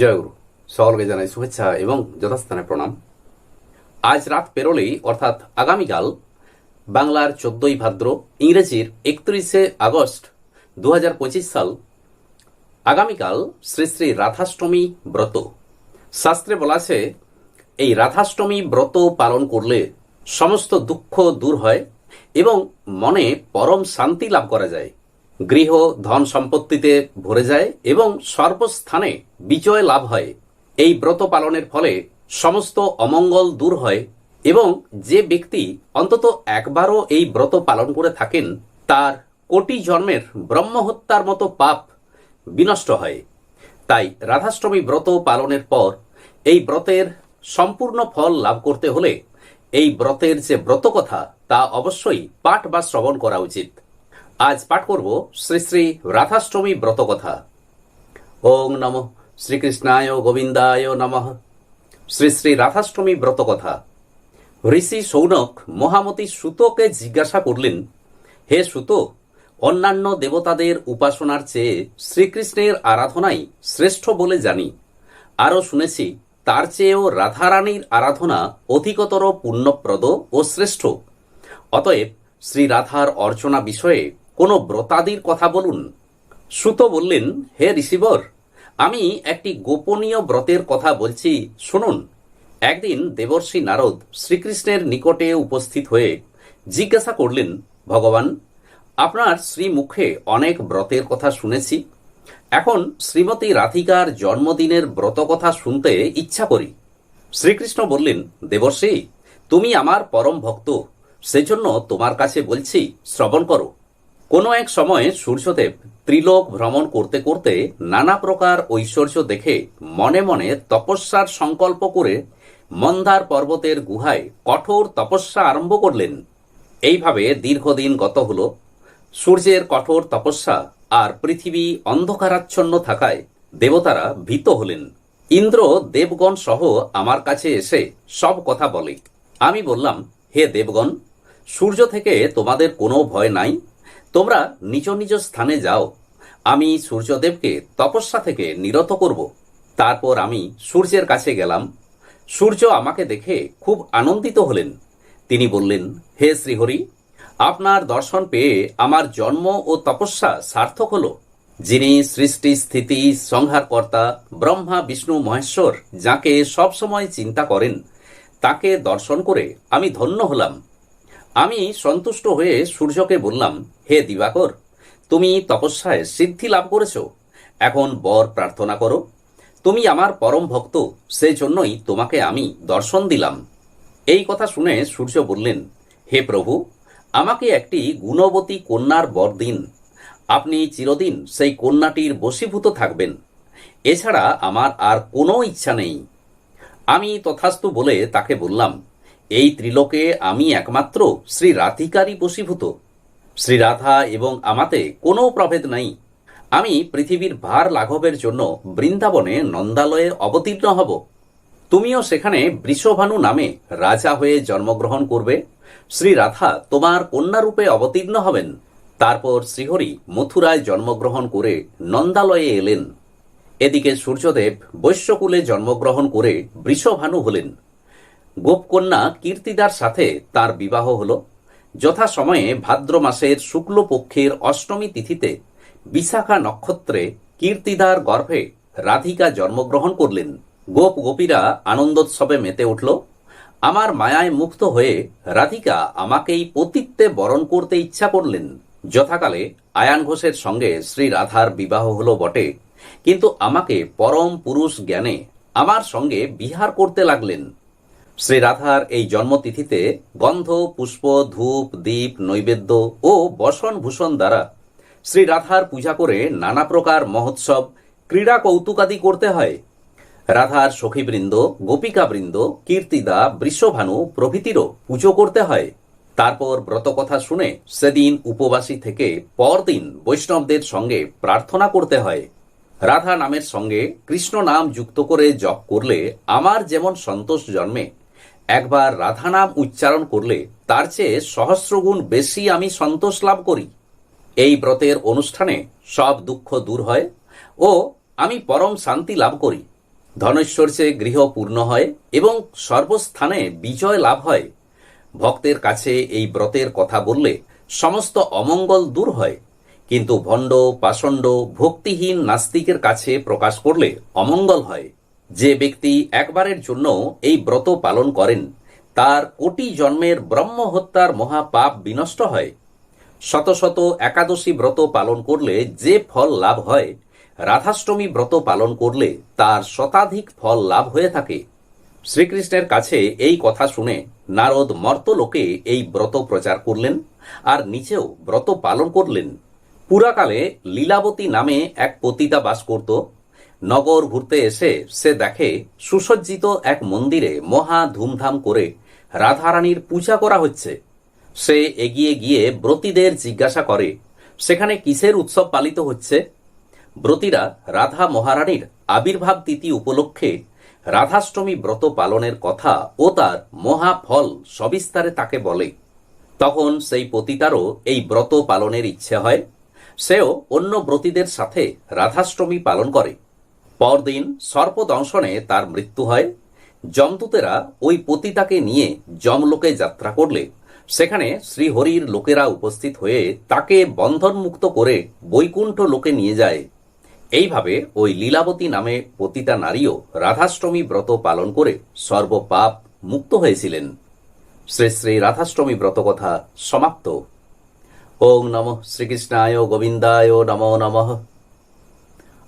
জয়গুরু। সকলকে জানাই শুভেচ্ছা এবং যথাস্থানে প্রণাম। আজ রাত পেরোলেই, অর্থাৎ আগামীকাল, বাংলার চোদ্দই ভাদ্র, ইংরেজির একত্রিশে আগস্ট দু হাজার পঁচিশ সাল, আগামীকাল শ্রী শ্রী রাধাষ্টমী ব্রত। শাস্ত্রে বলা আছে, এই রাধাষ্টমী ব্রত পালন করলে সমস্ত দুঃখ দূর হয় এবং মনে পরম শান্তি লাভ করা যায়। গৃহ, ধন সম্পত্তিতে ভরে যায় এবং সর্বস্থানে বিজয় লাভ হয়। এই ব্রত পালনের ফলে সমস্ত অমঙ্গল দূর হয় এবং যে ব্যক্তি অন্তত একবারও এই ব্রত পালন করে থাকেন, তার কোটি জন্মের ব্রহ্মহত্যার মতো পাপ বিনষ্ট হয়। তাই রাধাষ্টমী ব্রত পালনের পর এই ব্রতের সম্পূর্ণ ফল লাভ করতে হলে এই ব্রতের যে ব্রত কথা তা অবশ্যই পাঠ বা শ্রবণ করা উচিত। আজ পাঠ করব শ্রী শ্রী রাধাষ্টমী ব্রত কথা ওং নম শ্রীকৃষ্ণায় গোবিন্দায় নমঃ। শ্রী শ্রী রাধাষ্টমী ব্রত কথা ঋষি সৌনক মহামতি সুতকে জিজ্ঞাসা করলেন, হে সুত, অন্যান্য দেবতাদের উপাসনার চেয়ে শ্রীকৃষ্ণের আরাধনাই শ্রেষ্ঠ বলে জানি। আরও শুনেছি, তার চেয়েও রাধারানীর আরাধনা অধিকতর পুণ্যপ্রদ ও শ্রেষ্ঠ। অতএব শ্রী রাধার অর্চনা বিষয়ে কোনো ব্রতাদির কথা বলুন। সুত বললেন, হে ঋষিবর, আমি একটি গোপনীয় ব্রতের কথা বলছি, শুনুন। একদিন দেবর্ষি নারদ শ্রীকৃষ্ণের নিকটে উপস্থিত হয়ে জিজ্ঞাসা করলেন, ভগবান, আপনার শ্রীমুখে অনেক ব্রতের কথা শুনেছি। এখন শ্রীমতী রাধিকার জন্মদিনের ব্রত কথা শুনতে ইচ্ছা করি। শ্রীকৃষ্ণ বললেন, দেবর্ষি, তুমি আমার পরম ভক্ত, সেজন্য তোমার কাছে বলছি, শ্রবণ করো। কোনো এক সময়ে সূর্যদেব ত্রিলোক ভ্রমণ করতে করতে নানা প্রকার ঐশ্বর্য দেখে মনে মনে তপস্যার সংকল্প করে মন্দার পর্বতের গুহায় কঠোর তপস্যা আরম্ভ করলেন। এইভাবে দীর্ঘদিন গত হল। সূর্যের কঠোর তপস্যা আর পৃথিবী অন্ধকারাচ্ছন্ন থাকায় দেবতারা ভীত হলেন। ইন্দ্র দেবগণ সহ আমার কাছে এসে সব কথা বলে। আমি বললাম, হে দেবগণ, সূর্য থেকে তোমাদের কোনো ভয় নাই? তোমরা নিজ নিজ স্থানে যাও। আমি সূর্যদেবকে তপস্যা থেকে নিরত করব। তারপর আমি সূর্যের কাছে গেলাম। সূর্য আমাকে দেখে খুব আনন্দিত হলেন। তিনি বললেন, হে শ্রীহরি, আপনার দর্শন পেয়ে আমার জন্ম ও তপস্যা সার্থক হল। যিনি সৃষ্টি, স্থিতি, সংহারকর্তা, ব্রহ্মা, বিষ্ণু, মহেশ্বর, যাকে সবসময় চিন্তা করেন, তাকে দর্শন করে আমি ধন্য হলাম। আমি সন্তুষ্ট হয়ে সূর্যকে বললাম, হে দিবাকর, তুমি তপস্যায় সিদ্ধি লাভ করেছ। এখন বর প্রার্থনা করো। তুমি আমার পরম ভক্ত সেই জন্যই তোমাকে আমি দর্শন দিলাম। এই কথা শুনে সূর্য বললেন, হে প্রভু, আমাকে একটি গুণবতী কন্যার বর দিন। আপনি চিরদিন সেই কন্যাটির বশীভূত থাকবেন। এছাড়া আমার আর কোনো ইচ্ছা নেই। আমি তথাস্তু বলে তাকে বললাম এই ত্রিলোকে আমি একমাত্র শ্রী রাধিকারই বশীভূত। শ্রী রাধা এবং আমাতে কোনো প্রভেদ নাই। আমি পৃথিবীর ভার লাঘবের জন্য বৃন্দাবনে নন্দালয়ে অবতীর্ণ হব। তুমিও সেখানে বৃষভানু নামে রাজা হয়ে জন্মগ্রহণ করবে। শ্রী রাধা তোমার কন্যারূপে অবতীর্ণ হবেন। তারপর শ্রীহরি মথুরায় জন্মগ্রহণ করে নন্দালয়ে এলেন। এদিকে সূর্যদেব বৈশ্যকুলে জন্মগ্রহণ করে বৃষভানু হলেন। গোপকন্যা কীর্তিদার সাথে তার বিবাহ হল। যথাসময়ে ভাদ্র মাসের শুক্লপক্ষের অষ্টমী তিথিতে বিশাখা নক্ষত্রে কীর্তিদার গর্ভে রাধিকা জন্মগ্রহণ করলেন। গোপ গোপীরা আনন্দোৎসবে মেতে উঠল। আমার মায়ায় মুক্ত হয়ে রাধিকা আমাকেই পতিত্বে বরণ করতে ইচ্ছা করলেন। যথাকালে আয়ান ঘোষের সঙ্গে শ্রী রাধার বিবাহ হল বটে। কিন্তু আমাকে পরম পুরুষ জ্ঞানে আমার সঙ্গে বিহার করতে লাগলেন। শ্রী রাধার এই জন্মতিথিতে গন্ধ, পুষ্প, ধূপ, দীপ, নৈবেদ্য ও বসন ভূষণ দ্বারা শ্রী রাধার পূজা করে নানা প্রকার মহোৎসব, ক্রীড়া কৌতুকাদি করতে হয়। রাধার সখীবৃন্দ, গোপিকাবৃন্দ, কীর্তিদা, বৃষভানু প্রভৃতিরও পুজো করতে হয়। তারপর ব্রতকথা শুনে সেদিন উপবাসী থেকে পরদিন বৈষ্ণবদের সঙ্গে প্রার্থনা করতে হয়। রাধা নামের সঙ্গে কৃষ্ণ নাম যুক্ত করে জপ করলে আমার যেমন সন্তোষ জন্মে একবার রাধা নাম উচ্চারণ করলে তার চেয়ে সহস্রগুণ বেশি আমি সন্তোষ লাভ করি। এই ব্রতের অনুষ্ঠানে সব দুঃখ দূর হয় ও আমি পরম শান্তি লাভ করি। ধনৈশ্বর্যে গৃহ পূর্ণ হয় এবং সর্বস্থানে বিজয় লাভ হয়। ভক্তের কাছে এই ব্রতের কথা বললে সমস্ত অমঙ্গল দূর হয়। কিন্তু ভণ্ড, পাষণ্ড, ভক্তিহীন নাস্তিকের কাছে প্রকাশ করলে অমঙ্গল হয়। যে ব্যক্তি একবারের জন্য এই ব্রত পালন করেন, তার কোটি জন্মের ব্রহ্ম হত্যার মহাপাপ বিনষ্ট হয়। শত শত একাদশী ব্রত পালন করলে যে ফল লাভ হয়, রাধাষ্টমী ব্রত পালন করলে তার শতাধিক ফল লাভ হয়ে থাকে। শ্রীকৃষ্ণের কাছে এই কথা শুনে নারদ মর্তলোকে এই ব্রত প্রচার করলেন আর নিচেও ব্রত পালন করলেন। পুরাকালে লীলাবতী নামে এক পতিতা বাস করত নগর ঘুরতে এসে সে দেখে সুসজ্জিত এক মন্দিরে মহা ধুমধাম করে রাধারানীর পূজা করা হচ্ছে। সে এগিয়ে গিয়ে ব্রতীদের জিজ্ঞাসা করে, সেখানে কিসের উৎসব পালিত হচ্ছে? ব্রতীরা রাধা মহারানীর আবির্ভাব তিথি উপলক্ষে রাধাষ্টমী ব্রত পালনের কথা ও তার মহাফল সবিস্তারে তাকে বলে। তখন সেই পতিতারও এই ব্রত পালনের ইচ্ছে হয়। সেও অন্য ব্রতীদের সাথে রাধাষ্টমী পালন করে। পরদিন সর্পদংশনে তার মৃত্যু হয়। যমদূতেরা ওই পতিতাকে নিয়ে যমলোকে যাত্রা করলে। সেখানে শ্রীহরির লোকেরা উপস্থিত হয়ে তাকে বন্ধনমুক্ত করে বৈকুণ্ঠ লোকে নিয়ে যায়। এইভাবে ওই লীলাবতী নামে পতিতা নারীও রাধাষ্টমী ব্রত পালন করে সর্বপাপ মুক্ত হয়েছিলেন। শ্রী শ্রী রাধাষ্টমী ব্রত কথা সমাপ্ত। ওং নম শ্রীকৃষ্ণায় গোবিন্দায় নমো নমঃ।